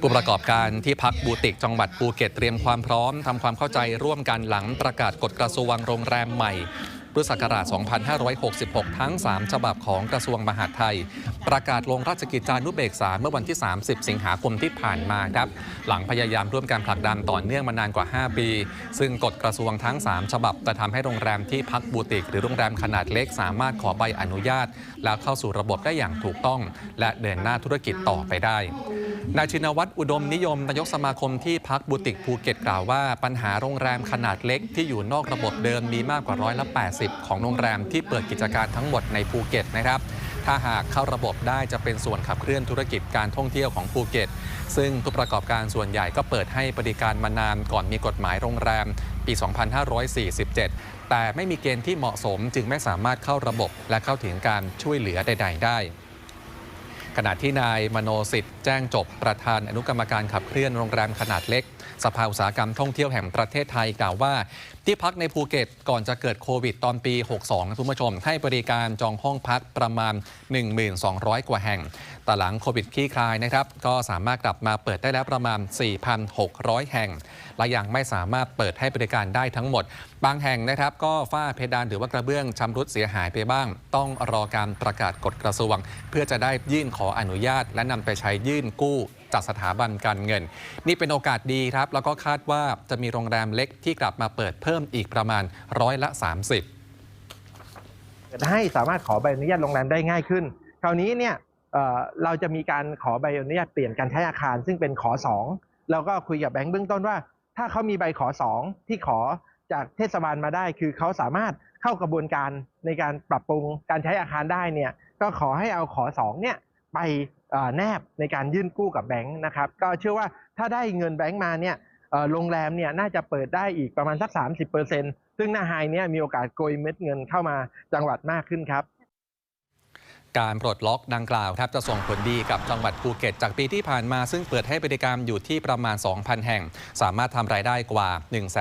ผู้ประกอบการที่พักบูติกจังหวัดภูเก็ตเตรียมความพร้อมทำความเข้าใจร่วมกันหลังประกาศกฎกระทรวงโรงแรมใหม่ พุทธศักราช 2566 ทั้ง 3 ฉบับของกระทรวงมหาดไทย ประกาศลงราชกิจจานุเบกษาเมื่อวันที่ 30 สิงหาคมที่ผ่านมาครับ หลังพยายามร่วมการผลักดันต่อเนื่องมานานกว่า 5 ปี ซึ่งกฎกระทรวงทั้ง 3 ฉบับจะทำให้โรงแรมที่พักบูติก หรือโรงแรมขนาดเล็กสามารถขอใบอนุญาต แล้วเข้าสู่ระบบได้อย่างถูกต้อง และเดินหน้าธุรกิจต่อไปได้นายชินวัตรอุดมนิยมนายกสมาคมที่พักบูติกภูเก็ตกล่าวว่า ปัญหาโรงแรมขนาดเล็กที่อยู่นอกระบบเดิมมีมากกว่าร้อยละ80ของโรงแรมที่เปิดกิจการทั้งหมดในภูเก็ตนะครับ ถ้าหากเข้าระบบได้จะเป็นส่วนขับเคลื่อนธุรกิจการท่องเที่ยวของภูเก็ต ซึ่งผู้ประกอบการส่วนใหญ่ก็เปิดให้บริการมานานก่อนมีกฎหมายโรงแรมปี 2547 แต่ไม่มีเกณฑ์ที่เหมาะสมจึงไม่สามารถเข้าระบบและเข้าถึงการช่วยเหลือใด ๆ ได้ขณะที่นายมโนสิทธิ์แจ้งจบประธานอนุกรรมการขับเคลื่อนโรงแรมขนาดเล็ก สภาอุตสาหกรรมท่องเที่ยวแห่งประเทศไทยกล่าวว่า ที่พักในภูเก็ตก่อนจะเกิดโควิดตอนปี 62นะคุณผู้ชม ให้บริการจองห้องพักประมาณ 1,200 กว่าแห่ง แต่หลังโควิดคลี่คลายนะครับ ก็สามารถกลับมาเปิดได้แล้วประมาณ 4,600 แห่ง และยังไม่สามารถเปิดให้บริการได้ทั้งหมด บางแห่งนะครับ ก็ฝ้าเพดานหรือว่ากระเบื้องชำรุดเสียหายไปบ้าง ต้องรอการประกาศกฎกระทรวง เพื่อจะได้ยื่นขออนุญาตและนำไปใช้ยื่นกู้ จากสถาบันการเงิน นี่เป็นโอกาสดีครับ แล้วก็คาดว่าจะมีโรงแรมเล็กที่กลับมาเปิดเพิ่มอีกประมาณร้อยละ 30ให้สามารถขอใบอนุญาตโรงแรมได้ง่ายขึ้น คราวนี้เนี่ยเเราจะมีการขอใบอนุญาตเปลี่ยนการใช้อาคาร ซึ่งเป็นขอสองเราก็คุยกับแบงค์เบื้องต้นว่า ถ้าเขามีใบขอสองที่ขอจากเทศบาลมาได้ คือเขาสามารถเข้ากระบวนการในการปรับปรุงการใช้อาคารได้เนี่ยก็ขอให้เอาขอสองเนี่ย ไปแนบในการยื่นกู้กับแบงค์นะครับก็เชื่อว่าถ้าได้เงินแบงค์มาเนี่ยโรงแรมเนี่ยน่าจะเปิดได้อีกประมาณสัก 30%ซึ่งหน้าไฮเนี่ยมีโอกาสโกยเม็ดเงินเข้ามาจังหวัดมากขึ้นครับ การปลดล็อกดังกล่าวครับจะส่งผลดีกับจังหวัดภูเก็ต จากปีที่ผ่านมาซึ่งเปิดให้บริการอยู่ที่ประมาณ 2,000 แห่ง สามารถทำรายได้กว่า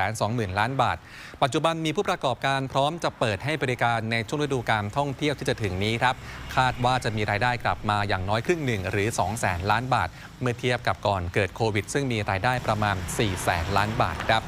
120,000 ล้านบาท ปัจจุบันมีผู้ประกอบการพร้อมจะเปิดให้บริการในช่วงฤดูการท่องเที่ยวที่จะถึงนี้ครับคาดว่าจะมีรายได้กลับมาอย่างน้อยครึ่งหนึ่งหรือ 200,000 ล้านบาท เมื่อเทียบกับก่อนเกิดโควิด ซึ่งมีรายได้ประมาณ 400,000 ล้านบาทครับ